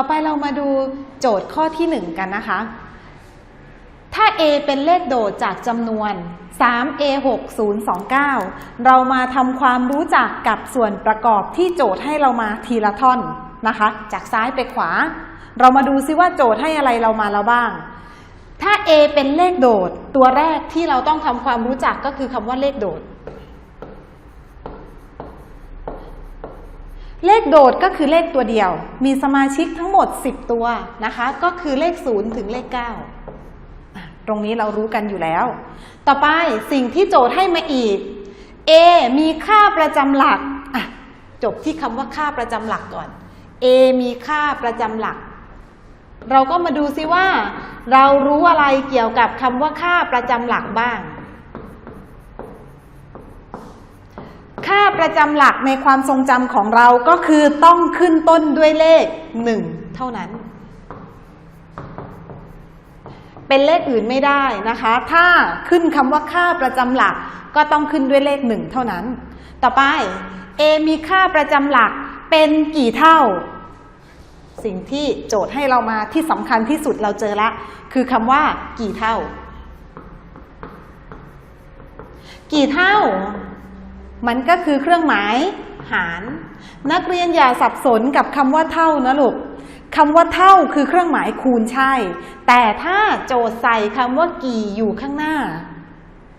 ต่อไปเรามาดูโจทย์ข้อที่ 1 กันนะคะ ถ้า a เป็นเลขโดดจากจำนวน 3a 6 0 2 9 เรามาทำความรู้จักกับส่วนประกอบที่โจทย์ให้เรามาทีละท่อนนะคะ จากซ้ายไปขวา เรามาดูซิว่าโจทย์ให้อะไรเรามาแล้วบ้าง ถ้า a เป็นเลขโดด ตัวแรกที่เราต้องทำความรู้จักก็คือคำว่าเลขโดด เลขโดดก็คือเลขตัวเดียว มีสมาชิกทั้งหมด 10 ตัวนะคะ ก็คือเลข 0 ถึงเลข 9 ตรงนี้เรารู้กันอยู่แล้ว ต่อไปสิ่งที่โจทย์ให้มาอีก A มีค่าประจำหลัก จบที่คำว่าค่าประจำหลักก่อน A มีค่าประจำหลัก เราก็มาดูซิว่า เรารู้อะไรเกี่ยวกับคำว่าค่าประจำหลักบ้าง ค่าประจำหลักในความทรงจำของเราก็คือต้องขึ้นต้นด้วยเลข 1 เท่านั้น เป็นเลขอื่นไม่ได้นะคะ ถ้าขึ้นคำว่าค่าประจำหลักก็ต้องขึ้นด้วยเลข 1 เท่านั้น ต่อไป A มีค่าประจำหลักเป็นกี่เท่า สิ่งที่โจทย์ให้เรามาที่สำคัญที่สุดเราเจอละ คือคำว่ากี่เท่า กี่เท่า มันก็คือเครื่องหมายหาร นักเรียนอย่าสับสนกับคำว่าเท่านะลูกคำว่าเท่าคือเครื่องหมายคูณใช่ แต่ถ้าโจทย์ใส่คำว่ากี่อยู่ข้างหน้า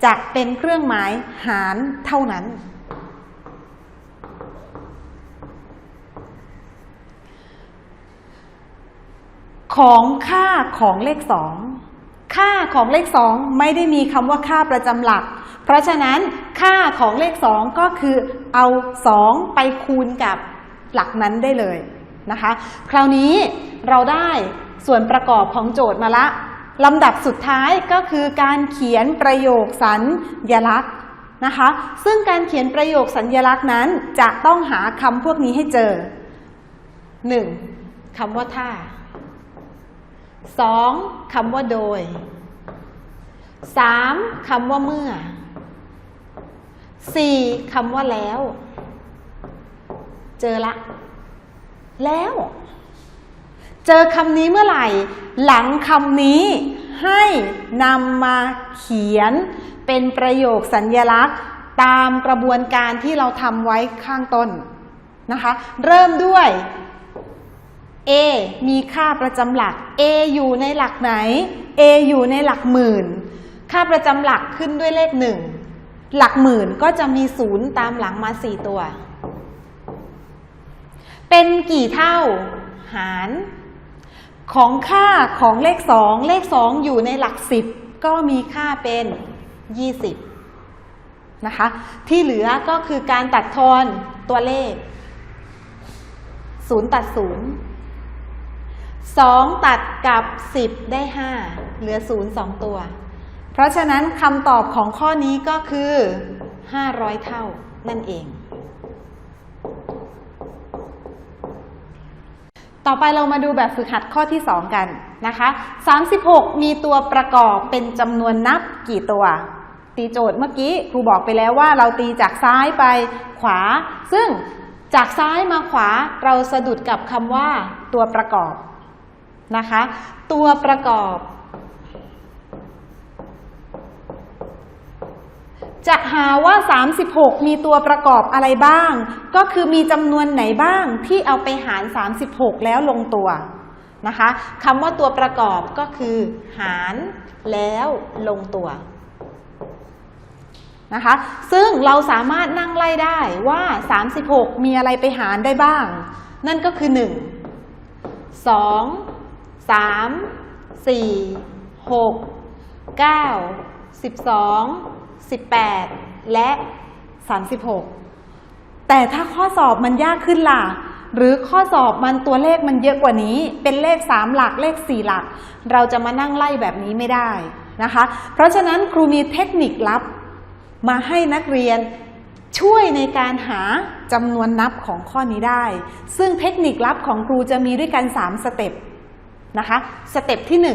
จะเป็นเครื่องหมายหารเท่านั้น ของค่าของเลขสอง ค่าของเลขสองไม่ได้มีคำว่าค่าประจำหลัก เพราะฉะนั้นค่าของเลขสองก็คือเอาสองไปคูณกับหลักนั้นได้เลยนะคะ คราวนี้เราได้ส่วนประกอบของโจทย์มาละลำดับสุดท้ายก็คือการเขียนประโยคสัญญลักษณ์นะคะ ซึ่งการเขียนประโยคสัญญลักษณ์นั้นจะต้องหาคำพวกนี้ให้เจอ 1. คำว่าท่า สองคำว่าโดยสามคำว่าเมื่อสี่คำว่าแล้ว เจอละ แล้ว เจอคำนี้เมื่อไหร่ หลังคำนี้ให้นำมาเขียนเป็นประโยคสัญญลักษณ์ตามกระบวนการที่เราทำไว้ข้างต้นนะคะ เริ่มด้วย A มีค่าประจำหลัก A อยู่ในหลักไหน A อยู่ในหลักหมื่น ค่าประจำหลักขึ้นด้วยเลขหนึ่ง หลักหมื่นก็จะมีศูนย์ตามหลังมาสี่ตัว เป็นกี่เท่า หาร ของค่าของเลขสอง เลขสองอยู่ในหลักสิบ ก็มีค่าเป็นยี่สิบนะคะ ที่เหลือก็คือการตัดทอนตัวเลขศูนย์ตัดศูนย์ สองตัดกับสิบได้ห้าเหลือศูนย์สองตัว เพราะฉะนั้นคำตอบของข้อนี้ก็คือห้าร้อยเท่านั่นเอง ต่อไปเรามาดูแบบฝึกหัดข้อที่ 2 กันนะคะ 36 มีตัวประกอบเป็นจำนวนนับกี่ตัว ตีโจทย์เมื่อกี้ครูบอกไปแล้วว่าเราตีจากซ้ายไปขวา ซึ่งจากซ้ายมาขวาเราสะดุดกับคำว่าตัวประกอบ นะคะ ตัวประกอบ จะหาว่า 36 มีตัวประกอบอะไรบ้าง ก็คือมีจำนวนไหนบ้างที่เอาไปหาร 36 แล้วลงตัวนะคะคำว่าตัวประกอบก็คือ หารแล้วลงตัวนะคะซึ่งเราสามารถนั่งไล่ได้ว่า 36 มีอะไรไปหารได้บ้าง นั่นก็คือ 1 2 3 4 6 9 12 18และ36แต่ถ้าข้อสอบมันยากขึ้นล่ะ หรือข้อสอบมันตัวเลขมันเยอะกว่านี้ เป็นเลข3หลักเลข4หลัก เราจะมานั่งไล่แบบนี้ไม่ได้นะคะ เพราะฉะนั้นครูมีเทคนิคลับมาให้นักเรียนช่วยในการหาจำนวนนับของข้อนี้ได้ ซึ่งเทคนิคลับของครูจะมีด้วยกัน 3 สเต็ป นะคะ สเต็ปที่ 1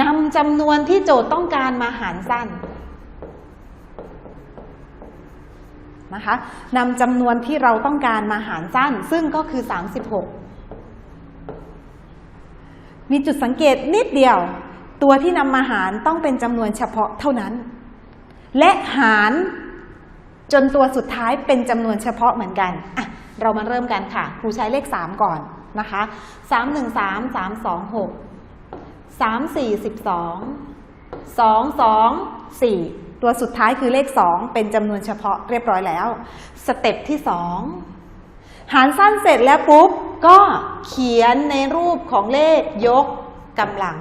นำจำนวนที่โจทย์ต้องการมาหารสั้นนะคะนำจำนวนที่เราต้องการมาหารสั้น ซึ่งก็คือ 36 มีจุดสังเกตนิดเดียว ตัวที่นำมาหารต้องเป็นจำนวนเฉพาะเท่านั้น และหารจนตัวสุดท้ายเป็นจำนวนเฉพาะเหมือนกันอะ เรามาเริ่มกันค่ะ ครูใช้เลข 3 ก่อนนะคะ3 1 3 3 2 6 3 4 12 2 2 4 ตัวสุดท้ายคือเลข 2 เป็นจำนวนเฉพาะเรียบร้อยแล้ว สเต็ปที่ 2 หารสั้นเสร็จแล้วปุ๊บ ก็เขียนในรูปของเลขยกกำลัง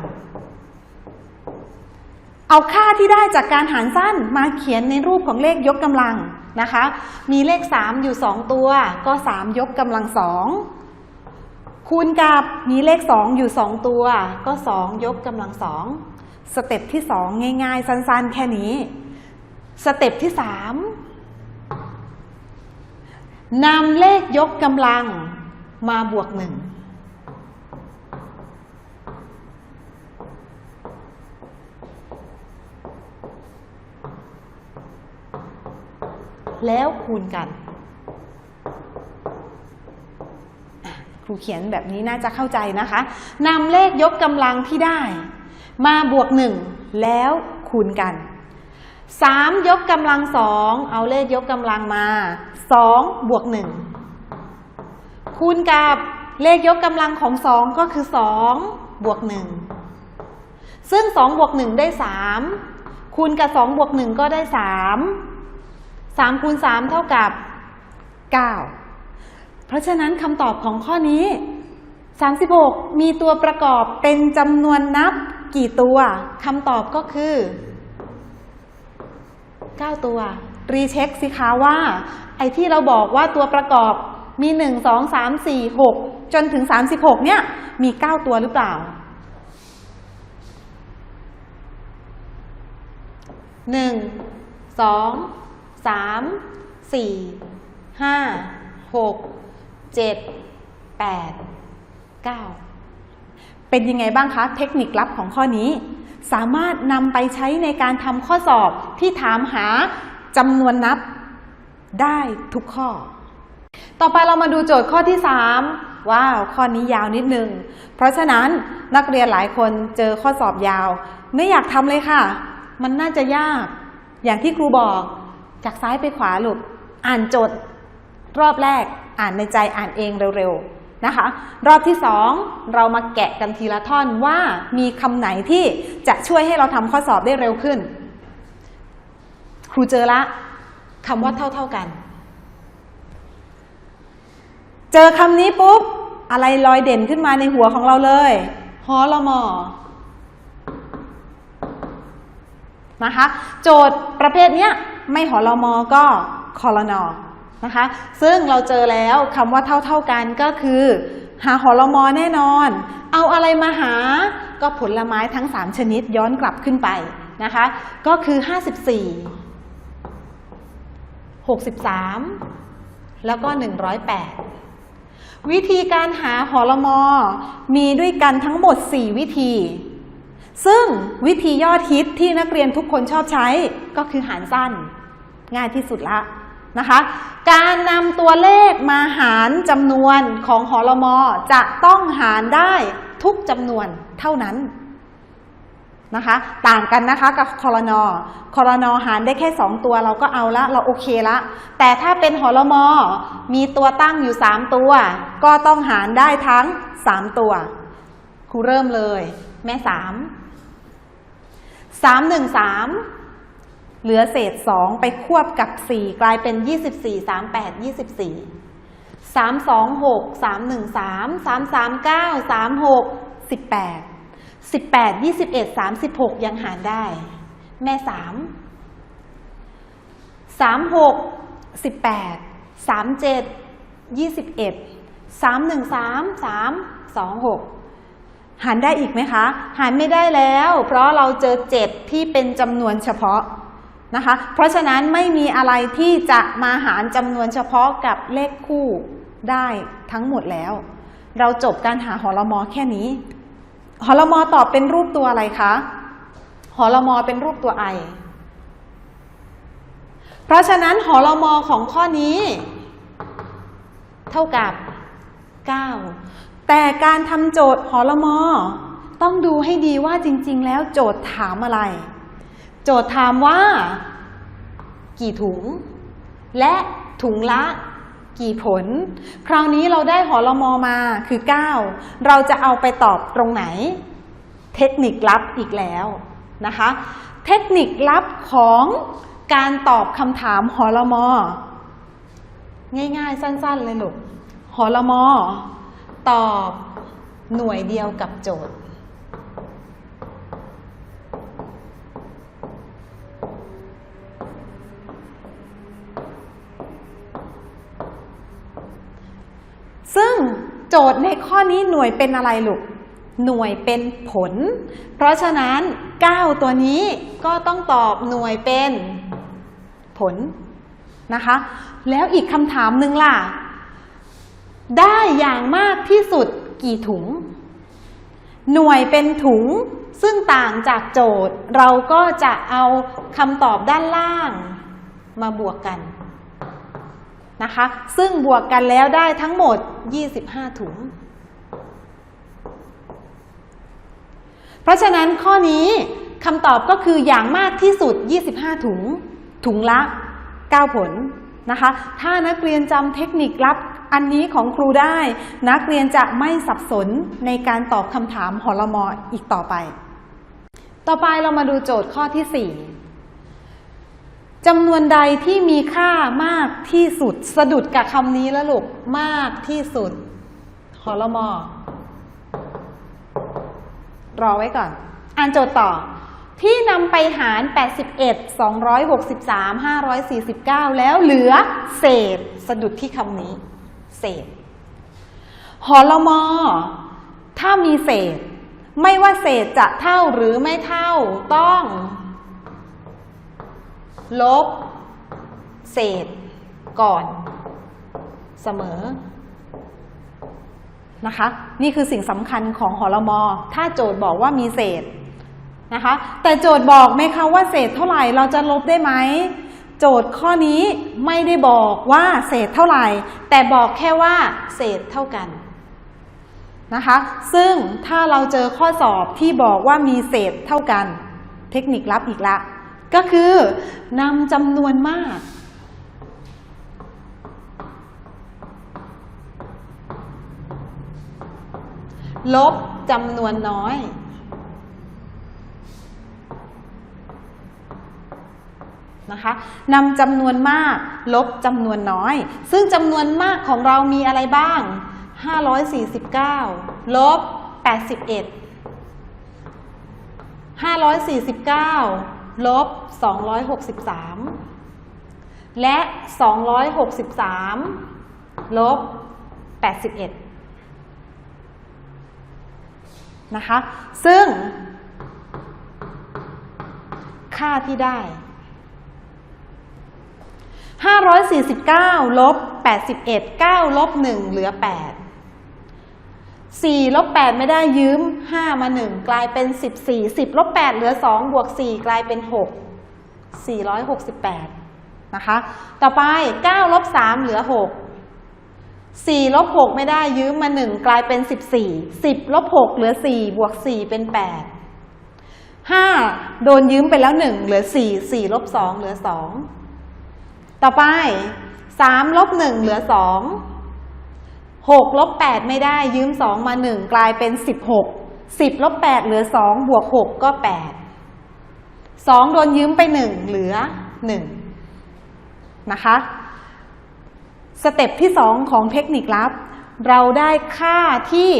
เอาค่าที่ได้จากการหารสั้นมาเขียนในรูปของเลขยกกำลัง นะคะ มีเลข 3 อยู่ 2 ตัว ก็ 3 ยกกำลังสองคูณกับมีเลข 2 อยู่ 2 ตัว ก็ 2 ยกกำลังสองสเต็ปที่ 2 ง่ายๆ สั้นๆ แค่นี้ สเต็ปที่ 3นำเลขยกกำลังมาบวกหนึ่ง แล้วคูณกัน ครูเขียนแบบนี้น่าจะเข้าใจนะคะนำเลขยกกำลังที่ได้ มาบวกหนึ่งแล้วคูณกันสามยกกำลังสองเอาเลขยกกำลังมาสองบวกหนึ่งคูณกับเลขยกกำลังของสองก็คือสองบวกหนึ่งซึ่งสองบวกหนึ่งได้สามคูณกับสองบวกหนึ่งก็ได้สามสามคูณสามเท่ากับเก้าเพราะฉะนั้นคำตอบของข้อนี้ 36 มีตัวประกอบเป็นจำนวนนับกี่ตัวคำตอบก็คือ 9 ตัว รีเช็คสิคะว่า ไอ้ที่เราบอกว่าตัวประกอบมี 1 2 3 4 6 จนถึง 36 เนี่ย มี 9 ตัวหรือเปล่า1 2ส สามสี่ห้าหกเจ็ดแปดเก้าเป็นยังไงบ้างคะ เทคนิคลับของข้อนี้ สามารถนำไปใช้ในการทำข้อสอบที่ถามหาจำนวนนับได้ทุกข้อ ต่อไปเรามาดูโจทย์ข้อที่ 3 ว้าว ข้อนี้ยาวนิดนึง เพราะฉะนั้นนักเรียนหลายคนเจอข้อสอบยาว ไม่อยากทำเลยค่ะ มันน่าจะยาก อย่างที่ครูบอก จากซ้ายไปขวาลูกอ่านโจทย์รอบแรกอ่านในใจอ่านเองเร็วๆนะคะ รอบที่สองเรามาแกะกันทีละท่อนว่ามีคำไหนที่จะช่วยให้เราทำข้อสอบได้เร็วขึ้น ครูเจอละคำว่าเท่าๆกัน เจอคำนี้ปุ๊บ อะไรลอยเด่นขึ้นมาในหัวของเราเลยฮอลมอนะคะ โจทย์ประเภทเนี้ย ไม่หอรมอก็คอรนอนะคะ ซึ่งเราเจอแล้วคำว่าเท่าเท่ากันก็คือ หาหอรมอแน่นอน เอาอะไรมาหาก็ผลไม้ทั้ง 3 ชนิดย้อนกลับขึ้นไปนะคะ ก็คือ 54 63 แล้วก็ 108 วิธีการหาหอรมอมีด้วยกันทั้งหมด 4 วิธี ซึ่งวิธียอดฮิตที่นักเรียนทุกคนชอบใช้ก็คือหารสั้น ง่ายที่สุดละนะคะ การนำตัวเลขมาหารจำนวนของหอรมอจะต้องหารได้ทุกจำนวนเท่านั้นนะคะ ต่างกันนะคะกับคอรนอคอรนอหารได้แค่ 2 ตัวเราก็เอาละ เราโอเคละ แต่ถ้าเป็นหอรมอมีตัวตั้งอยู่ 3 ตัว ก็ต้องหารได้ทั้ง 3 ตัวครูเริ่มเลย แม่ส สามหนึ่งสามเหลือเศษสองไปควบกับสี่กลายเป็นยี่สิบสี่สามแปดยี่สิบสี่สามสองหกสามหนึ่งสามสามสามเก้าสามหกสิบแปดสิบแปดยี่สิบเอ็ดสามสิบหกยังหารได้ แม่สามสามหกสิบแปดสามเจ็ดยี่สิบเอ็ดสามหนึ่งสามสามสองหก หารได้อีกไหมคะ หารไม่ได้แล้ว เพราะเราเจอ 7 ที่เป็นจำนวนเฉพาะนะคะ เพราะฉะนั้นไม่มีอะไรที่จะมาหารจำนวนเฉพาะกับเลขคู่ได้ทั้งหมดแล้ว เราจบการหาหอรมอแค่นี้หอรมอตอบเป็นรูปตัวอะไรคะหอรมอเป็นรูปตัวไอ เพราะฉะนั้นหอรมอของข้อนี้ เท่ากับ 9 แต่การทำโจทย์หอรมอ ต้องดูให้ดีว่าจริง ๆ แล้วโจทย์ถามอะไร โจทย์ถามว่า กี่ถุง และถุงละกี่ผล คราวนี้เราได้หอรมอมาคือ 9 เราจะเอาไปตอบตรงไหน เทคนิคลับอีกแล้วนะคะ เทคนิคลับของการตอบคำถามหอรมอ ง่ายๆ สั้น ๆ เลยลูกหอรมอ ตอบหน่วยเดียวกับโจทย์ ซึ่งโจทย์ในข้อนี้หน่วยเป็นอะไรลูก หน่วยเป็นผล เพราะฉะนั้น 9 ตัวนี้ก็ต้องตอบหน่วยเป็นผลนะคะ แล้วอีกคำถามหนึ่งล่ะ ได้อย่างมากที่สุดกี่ถุง หน่วยเป็นถุงซึ่งต่างจากโจทย์ เราก็จะเอาคำตอบด้านล่างมาบวกกันนะคะ ซึ่งบวกกันแล้วได้ทั้งหมด 25 ถุง เพราะฉะนั้นข้อนี้คำตอบก็คืออย่างมากที่สุด 25 ถุง ถุงละ 9 ผลนะคะ ถ้านักเรียนจำเทคนิคลับ อันนี้ของครูได้นักเรียนจะไม่สับสนในการตอบคำถามหอรมออีกต่อไป ต่อไปเรามาดูโจทย์ข้อที่ 4จำนวนใดที่มีค่ามากที่สุด สะดุดกับคำนี้แล้วลูกมากที่สุดหอรมอรอไว้ก่อน อ่านโจทย์ต่อที่นำไปหาร 81 263 549 แล้วเหลือเศษสะดุดที่คำนี้ เศษหอรมอ ถ้ามีเศษ ไม่ว่าเศษจะเท่าหรือไม่เท่าต้อง ลบ เศษ ก่อน เสมอนะคะ นี่คือสิ่งสำคัญของหอรมอ ถ้าโจทย์บอกว่ามีเศษนะคะ แต่โจทย์บอกไหมคะว่าเศษเท่าไหร่เราจะลบได้ไหม โจทย์ข้อนี้ไม่ได้บอกว่าเศษเท่าไหร่ แต่บอกแค่ว่าเศษเท่ากันนะคะ ซึ่งถ้าเราเจอข้อสอบที่บอกว่ามีเศษเท่ากัน เทคนิคลับอีกละ ก็คือนำจำนวนมาก ลบจำนวนน้อย นะคะนำจำนวนมากลบจำนวนน้อย ซึ่งจำนวนมากของเรามีอะไรบ้าง 549 ลบ 81 549 ลบ 263 และ 263 ลบ 81 นะคะ ซึ่งค่าที่ได้ 549ลบ81 9ลบ1เหลือ 8 4ลบ8ไม่ได้ยืม 5 มา 1 กลายเป็น 14 10ลบ8เหลือ 2 บวก 4 กลายเป็น 6 468 นะคะ ต่อไป9ลบ3เหลือ 6 4ลบ6ไม่ได้ยืมมา 1 กลายเป็น 14 10ลบ6เหลือ 4 บวก 4 เป็น 8 5 โดนยืมไปแล้ว 1 เหลือ 4 4ลบ2เหลือ 2 ต่อไปสามลบหนึ่งเหลือสองหกลบแปดไม่ได้ยืมสองมาหนึ่งกลายเป็นสิบหกสิบลบแปดเหลือสองบวกหกก็แปดสองโดนยืมไปหนึ่งเหลือหนึ่งนะคะสเต็ปที่สองของเทคนิคลับ เราได้ค่าที่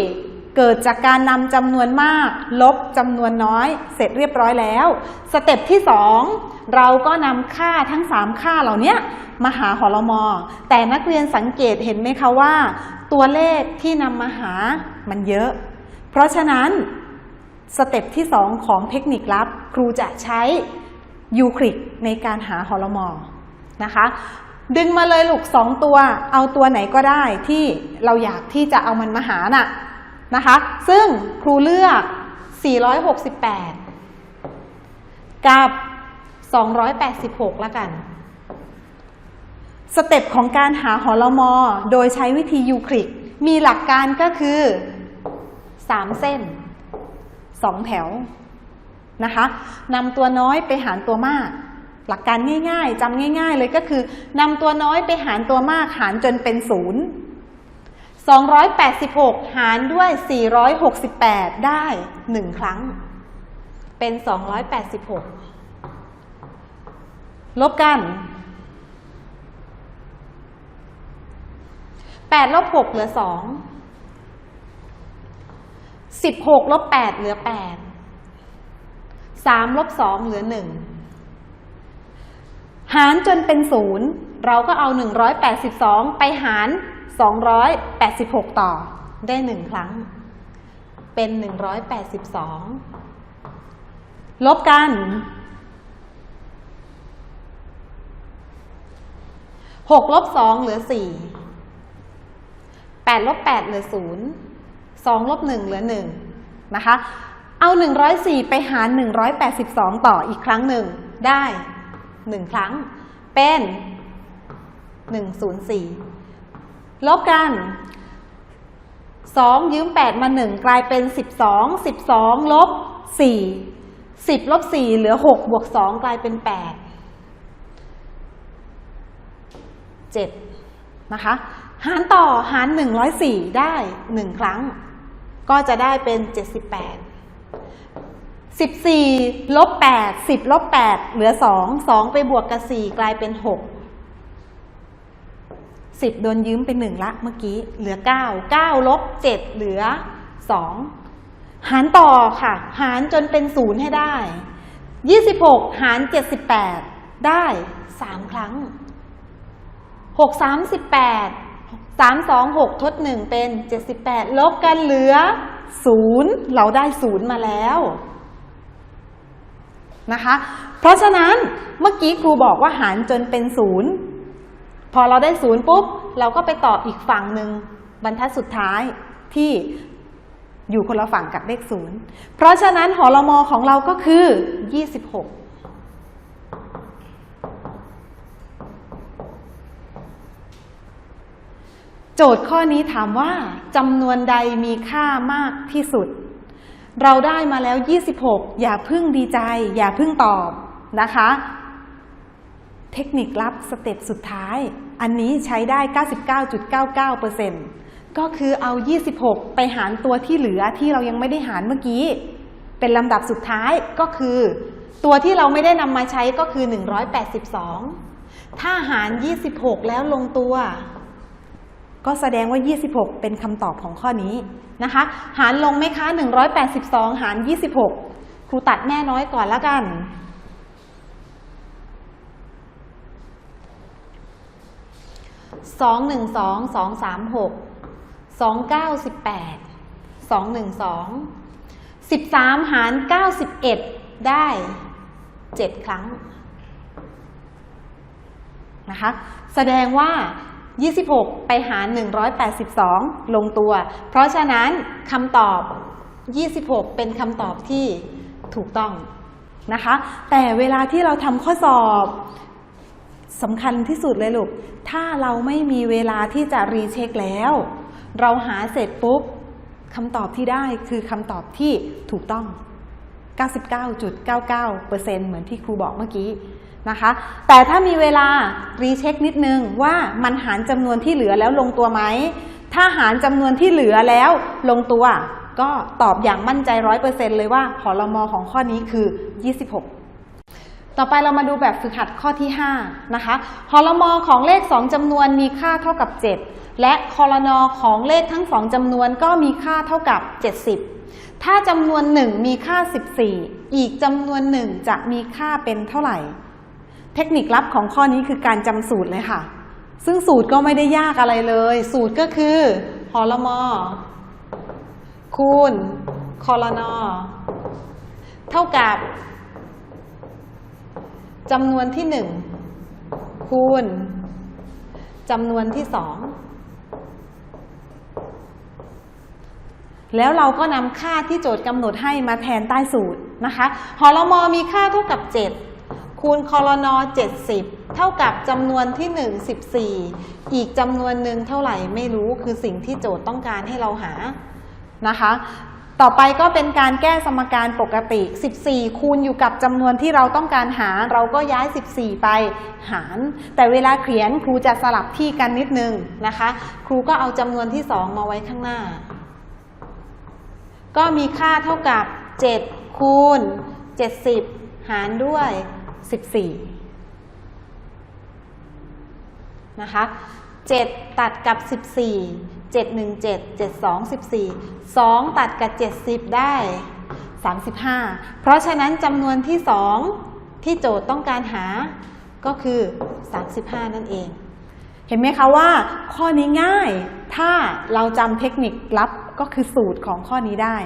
เกิดจากการนำจำนวนมาก ลบจำนวนน้อย เสร็จเรียบร้อยแล้ว สเต็ปที่ 2 เราก็นำค่าทั้ง 3 ค่าเหล่านี้มาหาหอรมอ แต่นักเรียนสังเกตเห็นไหมคะว่า ตัวเลขที่นำมาหามันเยอะ เพราะฉะนั้นสเต็ปที่ 2 ของเทคนิคลับ ครูจะใช้ยูคลิกในการหาหอรมอนะคะดึงมาเลยลูกสองตัว เอาตัวไหนก็ได้ที่เราอยากที่จะเอามันมาหาน่ะ นะคะ ซึ่งครูเลือก 468 กับ 286แล้วกัน สเต็ปของการหาหอลมอ โดยใช้วิธียูคลิดมีหลักการก็คือ 3 เส้น 2 แถวนะคะนำตัวน้อยไปหารตัวมาก หลักการง่ายๆจำง่าย ๆ เลยก็คือนำตัวน้อยไปหารตัวมากหารจนเป็นศูนย์ 286 หารด้วย 468 ได้ 1 ครั้ง เป็น 286 ลบกัน 8 ลบ 6 เหลือ 2 16 ลบ 8 เหลือ 8 3 ลบ 2 เหลือ 1 หารจนเป็นศูนย์เราก็เอา 182 ไปหาร 286 ต่อได้ 1 ครั้ง เป็น 182 ลบกัน 6 ลบ 2 เหลือ 4 8 ลบ 8 เหลือ 0 2 ลบ 1 เหลือ 1 นะคะ เอา 104 ไปหาร 182 ต่ออีกครั้งหนึ่งได้ 1 ครั้ง เป็น 104 ลบกัน 2 ยืม 8 มา 1 กลายเป็น 12 12 ลบ 4 10 ลบ 4 เหลือ 6 บวก 2 กลายเป็น 8 7 นะคะ หารต่อหาร 104 ได้ 1 ครั้ง ก็จะได้เป็น 78 14 ลบ 8 10 ลบ 8 เหลือ 2 2 ไปบวกกับ 4 กลายเป็น 6 10 โดนยืมเป็น1ละเมื่อกี้ เหลือ 9 9ลบ7เหลือ 2 หารต่อค่ะ หารจนเป็น0ให้ได้ 26 หาร 78 ได้ 3 ครั้ง 6 38 3 2 6 ทด 1 เป็น 78 ลบกันเหลือ 0 เราได้ 0 มาแล้วนะคะ เพราะฉะนั้นเมื่อกี้ครูบอกว่าหารจนเป็น 0 พอเราได้0ปุ๊บ เราก็ไปตอบอีกฝั่งหนึ่งบรรทัดสุดท้ายที่อยู่คนละฝั่งกับเลข0เพราะฉะนั้นหอลมอของเราก็คือ 26โจทย์ข้อนี้ถามว่าจำนวนใดมีค่ามากที่สุด เราได้มาแล้ว 26 อย่าพึ่งดีใจ อย่าพึ่งตอบนะคะ เทคนิคลับสเต็ปสุดท้าย อันนี้ใช้ได้ 99.99%ก็คือเอา 26 ไปหารตัวที่เหลือที่เรายังไม่ได้หารเมื่อกี้ เป็นลำดับสุดท้ายก็คือ ตัวที่เราไม่ได้นำมาใช้ก็คือ 182 ถ้าหาร 26 แล้วลงตัว ก็แสดงว่า 26 เป็นคำตอบของข้อนี้นะคะ หารลงไหมคะ 182 หาร 26 ครูตัดแม่น้อยก่อนแล้วกัน สองหนึ่งสองสองสามหกสองเก้าสิบแปดสองหนึ่งสองสิบสามหารเก้าสิบเอ็ดได้เจ็ดครั้งนะคะแสดงว่า 26 ไปหาร 182 ลงตัว เพราะฉะนั้นคำตอบ 26 เป็นคำตอบที่ถูกต้องนะคะ แต่เวลาที่เราทำข้อสอบ สำคัญที่สุดเลยลูก ถ้าเราไม่มีเวลาที่จะรีเช็คแล้ว เราหาเสร็จปุ๊บคำตอบที่ได้คือคำตอบที่ถูกต้อง 99.99%เหมือนที่ครูบอกเมื่อกี้นะคะ แต่ถ้ามีเวลารีเช็คนิดนึงว่ามันหารจำนวนที่เหลือแล้วลงตัวไหม ถ้าหารจำนวนที่เหลือแล้วลงตัว ก็ตอบอย่างมั่นใจร้อยเปอร์เซ็นเลยว่าหอลมอของข้อนี้คือ 26 ต่อไปเรามาดูแบบฝึกหัดข้อที่ 5 นะคะฮอลมอของเลข 2จำนวนมีค่าเท่ากับ 7 และคอลนอของเลขทั้ง 2จำนวนก็มีค่าเท่ากับ 70 ถ้าจำนวน 1 มีค่า 14 อีกจำนวน 1 จะมีค่าเป็นเท่าไหร่ เทคนิคลับของข้อนี้คือการจำสูตรเลยค่ะ ซึ่งสูตรก็ไม่ได้ยากอะไรเลย สูตรก็คือฮอลมอคูณคอลนอเท่ากับ จำนวนที่หนึ่งคูณจำนวนที่สองแล้วเราก็นำค่าที่โจทย์กำหนดให้มาแทนใต้สูตรนะคะหอลมอมีค่าเท่ากับ 7 คูณคอรนอ70 เท่ากับจำนวนที่ 1 14 อีกจำนวนหนึ่งเท่าไหร่ไม่รู้คือสิ่งที่โจทย์ต้องการให้เราหานะคะ ต่อไปก็เป็นการแก้สมการปกติ 14 คูณอยู่กับจำนวนที่เราต้องการหา เราก็ย้าย 14 ไปหาร แต่เวลาเขียนครูจะสลับที่กันนิดนึงนะคะ ครูก็เอาจำนวนที่ 2 มาไว้ข้างหน้า ก็มีค่าเท่ากับ 7 คูณ 70 หารด้วย 14 นะคะ 7 ตัดกับ 14 7 1 7 7 2 14 2 ตัดกับ 70 ได้ 35 เพราะฉะนั้นจำนวนที่ 2 ที่โจทย์ต้องการหาก็คือ 35 นั่นเอง เห็นไหมคะว่า ข้อนี้ง่าย ถ้าเราจำเทคนิคลับก็คือสูตรของข้อนี้ได้